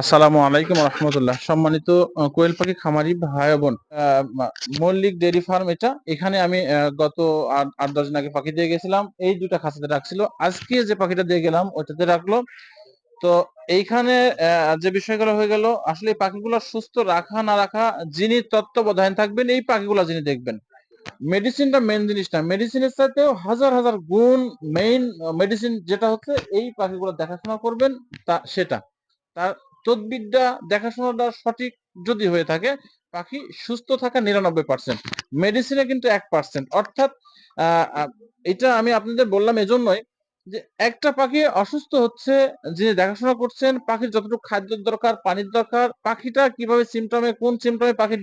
আসসালামু আলাইকুম রহমতুল্লাহ। সম্মানিত কোয়েল পাখি খামারি ভাই বোন মল্লিক ডেয়ারি ফার্ম এটা। এখানে আমি গত আট দশ দিন আগে পাখি দিয়ে গেছিলাম। এই দুটা খাঁচাতে রাখছিল। আজকে যে পাখিটা দিয়ে গেলাম, ওইটাতে রাখল। তো এইখানে যে বিষয়গুলো হয়ে গেল, আসলে এই পাখিগুলো সুস্থ রাখা, না রাখা, যিনি তত্ত্বাবধান থাকবেন, এই পাখিগুলো যিনি দেখবেন। মেডিসিনটা মেন জিনিস না। মেডিসিনের সাথেও হাজার হাজার গুণ মেইন মেডিসিন যেটা হচ্ছে, এই পাখিগুলো দেখাশোনা করবেন, তা, সেটা। তার তদবিদ্যা দেখাশোনাটা সঠিক যদি হয়ে থাকে, পাখি সুস্থ থাকা নিরানব্বই পার্সেন্ট মেডিসিনে কিন্তু এক পার্সেন্ট অর্থাৎ এটা আমি আপনাদের বললাম এজন্যই যে একটা পাখি অসুস্থ হচ্ছে, যিনি দেখাশোনা করছেন, পাখির যতটুকু খাদ্যের দরকার, পানির দরকার, পাখিটা কীভাবে সিমটমে কোন সিমটমে পাখি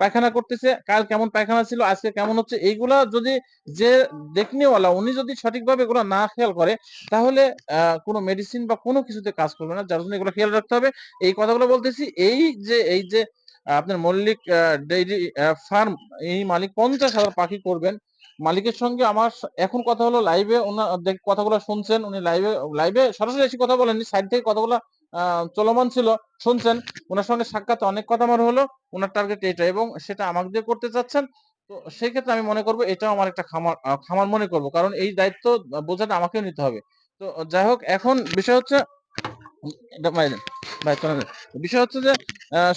পায়খানা করতেছে, কাল কেমন পায়খানা ছিল, আজকে কেমন হচ্ছে, এইগুলা যদি যে দেখনেওয়ালা, উনি যদি সঠিকভাবে এগুলো না খেয়াল করে, তাহলে কোনো মেডিসিন বা কোনো কিছুতে কাজ করবে না, যার জন্য এগুলো খেয়াল রাখতে হবে। এই কথাগুলো বলতেছি, এই যে এই যে আপনার মল্লিক ডেইরি ফার্ম, এই মালিক পঞ্চাশ হাজার পাখি করবেন। মালিকের সঙ্গে আমার এখন কথা হলো লাইভে ওনার কথাগুলো শুনছেন, উনি লাইভে লাইভে সরাসরি এসে কথা বলেননি সাইড থেকে কথাগুলো চলমান ছিল, শুনছেন। ওনার সঙ্গে সাক্ষাৎ অনেক কথা আমার হলো, ওনার টার্গেট এটা এবং সেটা আমাকে দিয়ে করতে চাচ্ছেন। তো সেই ক্ষেত্রে আমি মনে করব এটাও আমার একটা খামার খামার মনে করব, কারণ এই দায়িত্ব বোঝাটা আমাকেও নিতে হবে। তো যাই হোক, এখন বিষয় হচ্ছে বিষয় হচ্ছে যে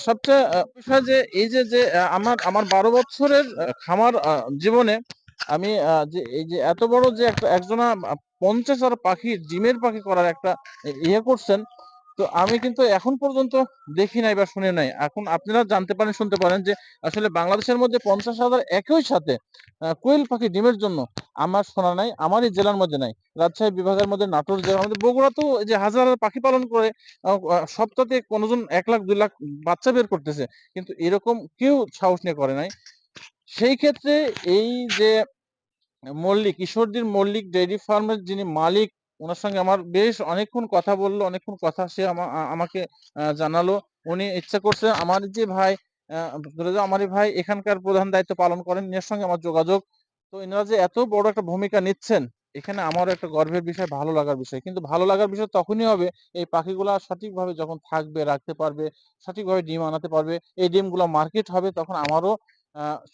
সবচেয়ে বিষয় যে এই যে যে আমার আমার বারো বছরের খামার জীবনে আমি যে, এই যে এত বড় যে একটা একজনা পঞ্চাশ আর পাখি, ডিমের পাখি করার একটা ইয়ে করছেন তো আমি কিন্তু এখন পর্যন্ত দেখি নাই বা শুনে নাই। এখন আপনারা জানতে পারেন, শুনতে পারেন যে আসলে বাংলাদেশের মধ্যে পঞ্চাশ হাজার একই সাথে কোয়েল পাখি ডিমের জন্য আমার শোনা নাই আমার এই জেলার মধ্যে নাই। রাজশাহী বিভাগের মধ্যে, নাটোর জেলা আমাদের বগুড়া তো যে হাজার হাজার পাখি পালন করে সপ্তাহে কোনোজন এক লাখ, দুই লাখ বাচ্চা বের করতেছে, কিন্তু এরকম কেউ সাহস নিয়ে করে নাই। সেই ক্ষেত্রে এই যে মল্লিক, ঈশ্বরদীর মল্লিক, ডেইরি ফার্মের যিনি মালিক ওনার সঙ্গে আমার বেশ অনেকক্ষণ কথা বলল, অনেকক্ষণ কথা সে আমা- আমাকে জানালো। উনি ইচ্ছা করছে আমার যে ভাই আমার ভাই এখানকার প্রধান দায়িত্ব পালন করেন এর সঙ্গে আমার যোগাযোগ। তো এনারা যে এত বড় একটা ভূমিকা নিচ্ছেন, এখানে আমারও একটা গর্বের বিষয়, ভালো লাগার বিষয়। কিন্তু ভালো লাগার বিষয় তখনই হবে, এই পাখিগুলা সঠিকভাবে যখন থাকবে, রাখতে পারবে, সঠিকভাবে ডিম আনাতে পারবে, এই ডিমগুলো মার্কেট হবে, তখন আমারও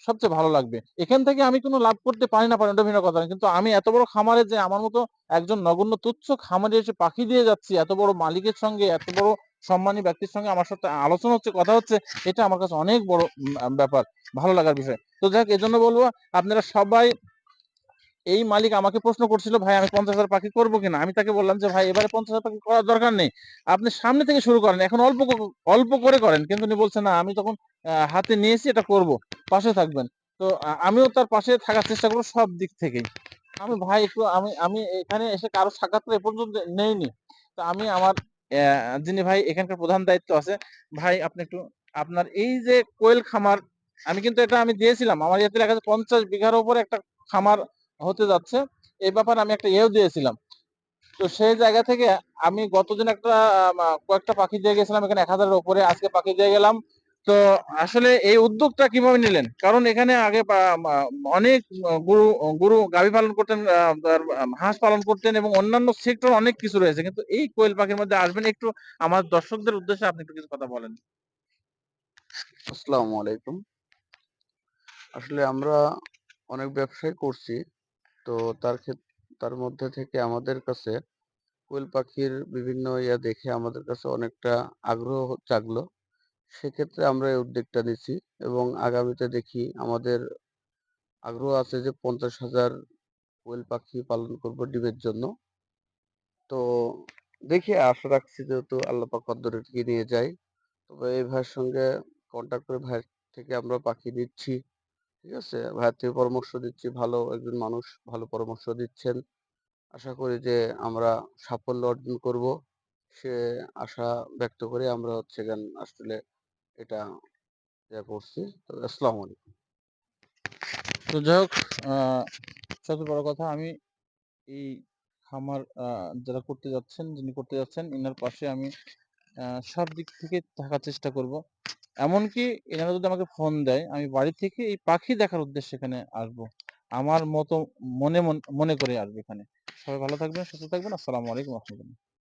সবচেয়ে ভালো লাগবে। এখান থেকে আমি কোনো লাভ করতে পারি না পারি ওটা ভিন্ন কথা কিন্তু আমি এত বড় খামারে যে আমার মতো একজন নগণ্য তুচ্ছ খামারে এসে পাখি দিয়ে যাচ্ছি, এত বড় মালিকের সঙ্গে, এত বড় সম্মানী ব্যক্তির সঙ্গে আমার সাথে আলোচনা হচ্ছে, কথা হচ্ছে, এটা আমার কাছে অনেক বড় ব্যাপার, ভালো লাগার বিষয়। তো যাই যাক, এজন্য বলব, আপনারা সবাই এই মালিক আমাকে প্রশ্ন করছিল, ভাই, আমি পঞ্চাশ হাজার পাখি করব কিনা? আমি তাকে বললাম যে, ভাই, এবারে পঞ্চাশ হাজার পাখি করার দরকার নেই। আপনি সামনে থেকে শুরু করেন, এখন অল্প অল্প করে করেন। কিন্তু উনি বলছেন না, আমি তখন হাতে নিয়েছি, এটা করব। পাশে থাকবেন। তো আমিও তার পাশে থাকার চেষ্টা করব সব দিক থেকেই। আমি ভাই, একটু আমি আমি এখানে এসে কারও সাক্ষাৎ এ পর্যন্ত নেইনি। তো আমি আমার যিনি ভাই, এখানকার প্রধান দায়িত্ব আছে, ভাই, আপনি একটু আপনার এই যে কোয়েল খামার, আমি কিন্তু এটা আমি দিয়েছিলাম। আমার ইয়াতে লেখা আছে পঞ্চাশ বিঘার উপরে একটা খামার হতে যাচ্ছে। এই ব্যাপারে আমি একটা ইয়েও দিয়েছিলাম। তো সেই জায়গা থেকে আমি গতদিন একটা কয়েকটা পাখি দিয়ে গেছিলাম। এখানে এক হাজারের উপরে আজকে পাখি দিয়ে গেলাম। তো আসলে এই উদ্যোগটা কীভাবে নিলেন? কারণ এখানে আগে অনেক গরু গরু গাভী পালন করতেন হাঁস পালন করতেন এবং অন্যান্য সেক্টর অনেক কিছু রয়েছে। কিন্তু এই কোয়েল পাখির মধ্যে আসবেন একটু আমার দর্শকদের উদ্দেশ্যে আপনি একটু কিছু কথা বলেন। আসসালামু আলাইকুম। আসলে আমরা অনেক ব্যবসায় করছি, তো তার তার মধ্যে থেকে আমাদের কাছে কোয়েল পাখির বিভিন্ন ইয়া দেখে আমাদের কাছে অনেকটা আগ্রহ জাগলো। সেক্ষেত্রে আমরা এই উদ্যোগটা নিচ্ছি এবং আগামীতে দেখি আমাদের আগ্রহ আছে যে পঞ্চাশ হাজার কোয়েল পাখি পালন করব ডিমের জন্য। তো দেখি, আশা রাখছি যেহেতু আল্লাহ পাক কদ্দরে নিয়ে যাই তবে এই ভাইয়ের সঙ্গে কন্ট্যাক্ট করে ভাইয়ের থেকে আমরা পাখি নিচ্ছি, ঠিক আছে? ভাইয়ের থেকে পরামর্শ দিচ্ছি ভালো একজন মানুষ, ভালো পরামর্শ দিচ্ছেন। আশা করি যে আমরা সাফল্য অর্জন করব। সে আশা ব্যক্ত করে আমরা হচ্ছে গান আসলে এটা ইয়া করছি তো আসসালামু আলাইকুম। তো যাই হোক সবচেয়ে বড় কথা আমি এই খামার যারা করতে যাচ্ছেন, যিনি করতে যাচ্ছেন, এনার পাশে আমি সব দিক থেকে থাকার চেষ্টা করব। এমনকি এনারা যদি আমাকে ফোন দেয়, আমি বাড়ি থেকে এই পাখি দেখার উদ্দেশ্যে এখানে আসব। আমার মতো মনে মন- মনে করে আসবে এখানে। সবাই ভালো থাকবেন, সুস্থ থাকবেন। আসসালামু আলাইকুম রহমতুল্লাহ।